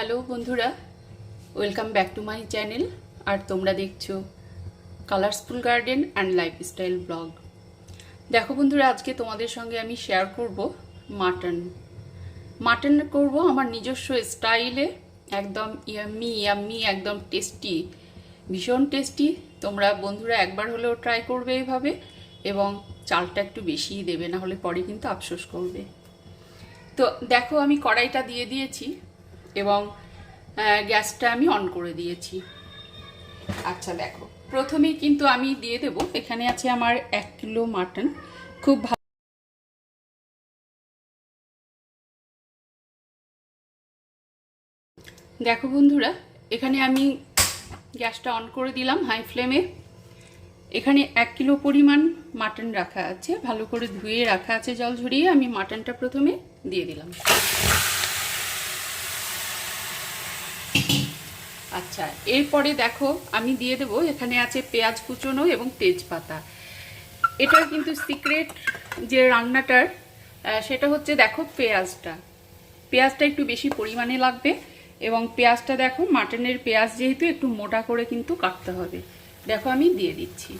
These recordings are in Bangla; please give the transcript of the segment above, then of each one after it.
হ্যালো বন্ধুরা welcome back to my channel আর তোমরা দেখছ colourful garden and lifestyle blog দেখো বন্ধুরা, আজকে তোমাদের সঙ্গে আমি শেয়ার করব মাটন মাটন করব আমার নিজস্ব স্টাইলে একদম ইয়াম্মি ইয়াম্মি একদম টেস্টি ভীষণ টেস্টি তোমরা বন্ধুরা একবার হলেও ট্রাই করবে এইভাবে এবং চালটা একটু বেশিই দেবে না হলে পরে কিন্তু আফসোস করবে। তো দেখো আমি কড়াইটা দিয়ে দিয়েছি। এবং গ্যাসটা আমি অন করে দিয়েছি। আচ্ছা দেখো। প্রথমেই কিন্তু আমি দিয়ে দেব। এখানে আছে আমার এক কিলো মাটন। খুব ভালো দেখো বন্ধুরা, এখানে আমি গ্যাসটা অন করে দিলাম হাই ফ্লেমে। এখানে এক কিলো পরিমাণ মাটন রাখা আছে। ভালো করে ধুয়ে রাখা আছে জল ঝরিয়ে। আমি মাটনটা প্রথমে দিয়ে দিলাম। আচ্ছা এরপরে দেখো, আমি দিয়ে দেবো, এখানে আছে পেঁয়াজ কুচনো এবং তেজপাতা। এটার কিন্তু সিক্রেট যে রান্নাটার সেটা হচ্ছে দেখো পেঁয়াজটা। পেঁয়াজটা একটু বেশি পরিমাণে লাগবে এবং পেঁয়াজটা দেখো, মাটনের পেঁয়াজ যেহেতু একটু মোটা করে কিন্তু কাটতে হবে। দেখো, আমি দিয়ে দিচ্ছি।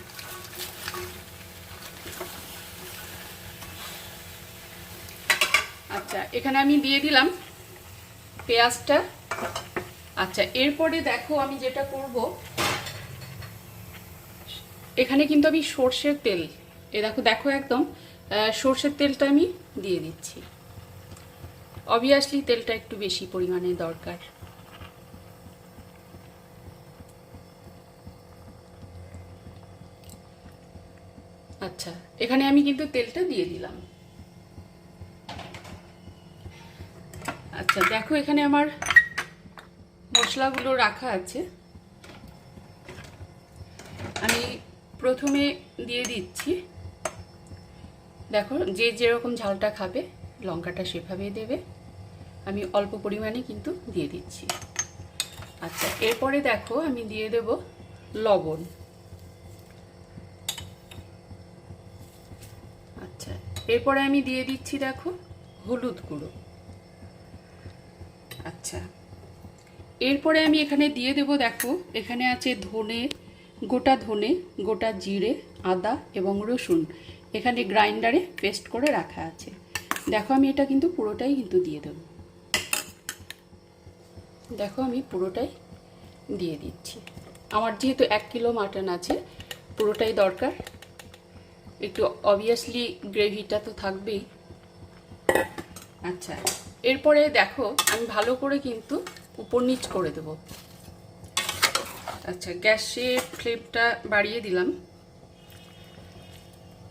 আচ্ছা এখানে আমি দিয়ে দিলাম পেঁয়াজটা। আচ্ছা এরপরে দেখো আমি যেটা করব। এখানে কিন্তু আমি সর্ষের তেল, এ দেখো দেখো একদম সর্ষের তেলটা আমি দিয়ে দিচ্ছি। অবভিয়াসলি তেলটা একটু বেশি পরিমাণে দরকার। আচ্ছা এখানে আমি কিন্তু তেলটা দিয়ে দিলাম। আচ্ছা দেখো এখানে আমার মশলাগুলো রাখা আছে। আমি প্রথমে দিয়ে দিচ্ছি। দেখো, যে যেরকম ঝালটা খাবে, লঙ্কাটা সেভাবেই দেবে। আমি অল্প পরিমাণে কিন্তু দিয়ে দিচ্ছি। আচ্ছা এরপরে দেখো, আমি দিয়ে দেব লবণ। আচ্ছা এরপরে আমি দিয়ে দিচ্ছি, দেখো, হলুদ গুঁড়ো। আচ্ছা এরপরে আমি এখানে দিয়ে দেব, দেখো, এখানে আছে ধনে, গোটা ধনে, গোটা জিরে, আদা এবং রসুন। এখানে গ্রাইন্ডারে পেস্ট করে রাখা আছে। দেখো, আমি এটা কিন্তু পুরোটাই কিন্তু দিয়ে দেব। দেখো, আমি পুরোটাই দিয়ে দিচ্ছি। আমার যেহেতু এক কিলো মাটন আছে, পুরোটাই দরকার। একটু অবভিয়াসলি গ্রেভিটা তো থাকবেই। আচ্ছা এরপরে দেখো, আমি ভালো করে কিন্তু উপর নিচ করে দেব। আচ্ছা গ্যাসের ফ্লেমটা বাড়িয়ে দিলাম।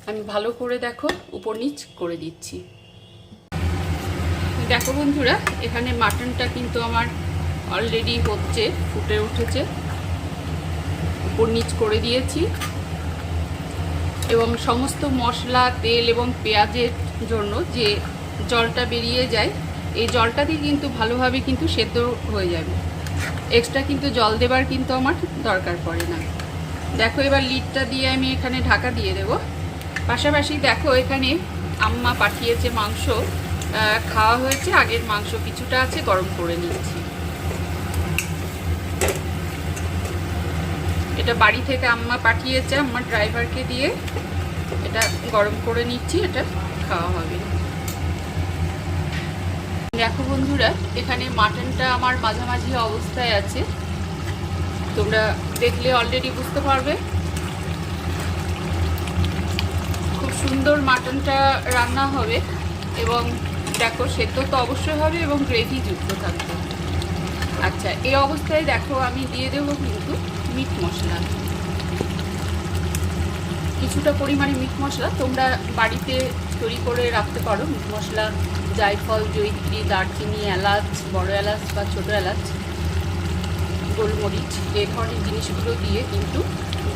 আমি ভালো করে দেখো, উপর নিচ করে দিচ্ছি। দেখো বন্ধুরা, এখানে মাটনটা কিন্তু আমার অলরেডি হচ্ছে, ফুটে উঠেছে। উপর নিচ করে দিয়েছি। এবং সমস্ত মশলা, তেল এবং পেঁয়াজের জন্য যে জলটা বেরিয়ে যায় এই জলটা দিয়ে কিন্তু ভালোভাবে কিন্তু সেদ্ধ হয়ে যাবে। এক্সট্রা কিন্তু জল দেবার কিন্তু আমার দরকার পড়ে না। দেখো এবার লিডটা দিয়ে আমি এখানে ঢাকা দিয়ে দেব। পাশাপাশি দেখো এখানে আম্মা পাঠিয়েছে মাংস খাওয়া হয়েছে, আগের মাংস কিছুটা আছে, গরম করে নিচ্ছি এটা বাড়ি থেকে আম্মা পাঠিয়েছে আমার ড্রাইভারকে দিয়ে। এটা গরম করে নিচ্ছি, এটা খাওয়া হবে। দেখো বন্ধুরা, এখানে মাটনটা আমার মাঝামাঝি অবস্থায় আছে। তোমরা দেখলে অলরেডি বুঝতে পারবে। খুব সুন্দর মাটনটা রান্না হবে এবং দেখো সেদ্ধ তো অবশ্যই হবে এবং গ্রেভি যুক্ত থাকবে। আচ্ছা এই অবস্থায় দেখো আমি দিয়ে দেবো কিন্তু মিট মশলা। কিছুটা পরিমাণে মিট মশলা তোমরা বাড়িতে তৈরি করে রাখতে পারো। মিট মশলা, জায়ফল জৈত্রী দারচিনি, এলাচ, বড় এলাচ বা ছোটো এলাচ, গোলমরিচ, এ ধরনের জিনিসগুলো দিয়ে কিন্তু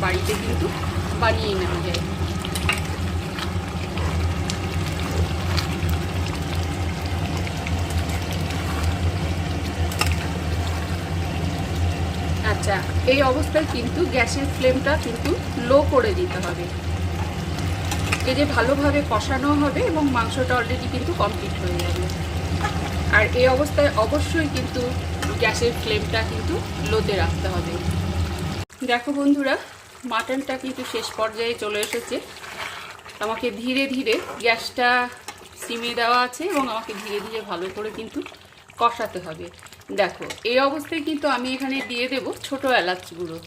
বাড়িতে কিন্তু বানিয়ে নেওয়া যায় আচ্ছা এই অবস্থায় কিন্তু গ্যাসের ফ্লেমটা কিন্তু লো করে দিতে হবে। এই যে ভালোভাবে কষানো হবে এবং মাংসটা অলরেডি কিন্তু কমপ্লিট হয়ে যাবে। আর এই অবস্থায় অবশ্যই কিন্তু গ্যাসের ফ্লেমটা কিন্তু লোতে রাখতে হবে। দেখো বন্ধুরা, মাটনটা কিন্তু শেষ পর্যায়ে চলে এসেছে। আমাকে ধীরে ধীরে গ্যাসটা সিমে দেওয়া আছে এবং আমাকে ধীরে ধীরে ভালো করে কিন্তু কষাতে হবে। দেখো, এই অবস্থায় কিন্তু আমি এখানে দিয়ে দেব ছোট এলাচ গুঁড়ো।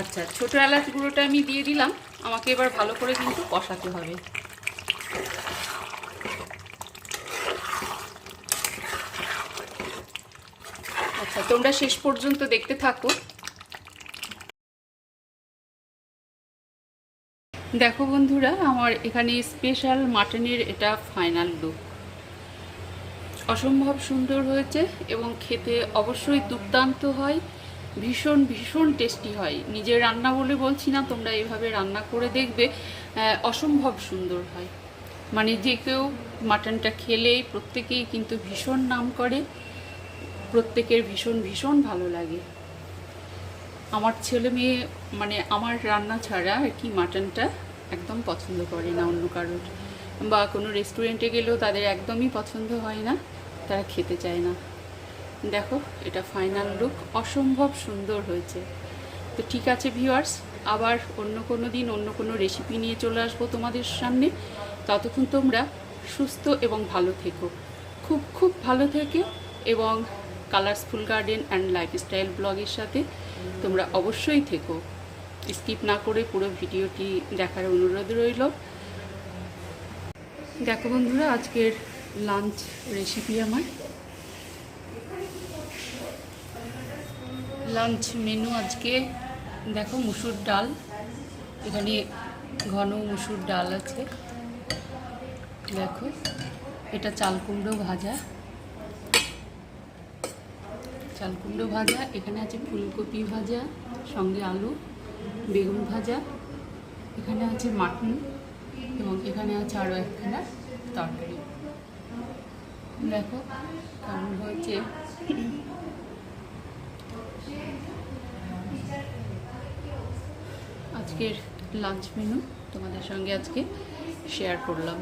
আচ্ছা ছোট এলাচ গুঁড়োটা আমি দিয়ে দিলাম। আমাকে এবার ভালো করে কিন্তু কষাতে হবে। আচ্ছা তোমরা শেষ পর্যন্ত দেখতে থাকো। দেখো বন্ধুরা, আমার এখানে স্পেশাল মাটনের এটা ফাইনাল লুক অসম্ভব সুন্দর হয়েছে এবং খেতে অবশ্যই দুর্দান্ত হয়, ভীষণ ভীষণ টেস্টি হয়। নিজের রান্না বলে বলছি না, তোমরা এভাবে রান্না করে দেখবে অসম্ভব সুন্দর হয়। মানে যে কেউ মাটনটা খেলেই প্রত্যেকেই কিন্তু ভীষণ নাম করে, প্রত্যেকের ভীষণ ভীষণ ভালো লাগে। আমার ছেলে মেয়ে মানে আমার রান্না ছাড়া আর কি মাটনটা একদম পছন্দ করে না অন্য কারোর। বা কোনো রেস্টুরেন্টে গেলেও তাদের একদমই পছন্দ হয় না, তারা খেতে চায় না। দেখো, এটা ফাইনাল লুক অসম্ভব সুন্দর হয়েছে। তো ঠিক আছে ভিউয়ার্স আবার অন্য কোনো দিন অন্য কোনো রেসিপি নিয়ে চলে আসব তোমাদের সামনে। ততক্ষণ তোমরা সুস্থ এবং ভালো থেকো। খুব খুব ভালো থেকে এবং কালারসফুল গার্ডেন অ্যান্ড লাইফস্টাইল ব্লগের সাথে তোমরা অবশ্যই থেকো। স্কিপ না করে পুরো ভিডিওটি দেখার অনুরোধ রইল। দেখো বন্ধুরা, আজকের লাঞ্চ রেসিপি আমার। লাঞ্চ মেনু আজকে, দেখো মুসুর ডাল। এখানে ঘন মুসুর ডাল আছে। দেখো, এটা চাল কুমড়ো ভাজা। চাল কুমড়ো ভাজা, এখানে আছে ফুলকপি ভাজা, সঙ্গে আলু, বেগুন ভাজা। এখানে আছে মাটন। এবং এখানে আছে আরও একখানা তরকারি। দেখো কেমন হয়েছে। আজকের লাঞ্চ মেনু তোমাদের সঙ্গে আজকে শেয়ার করলাম।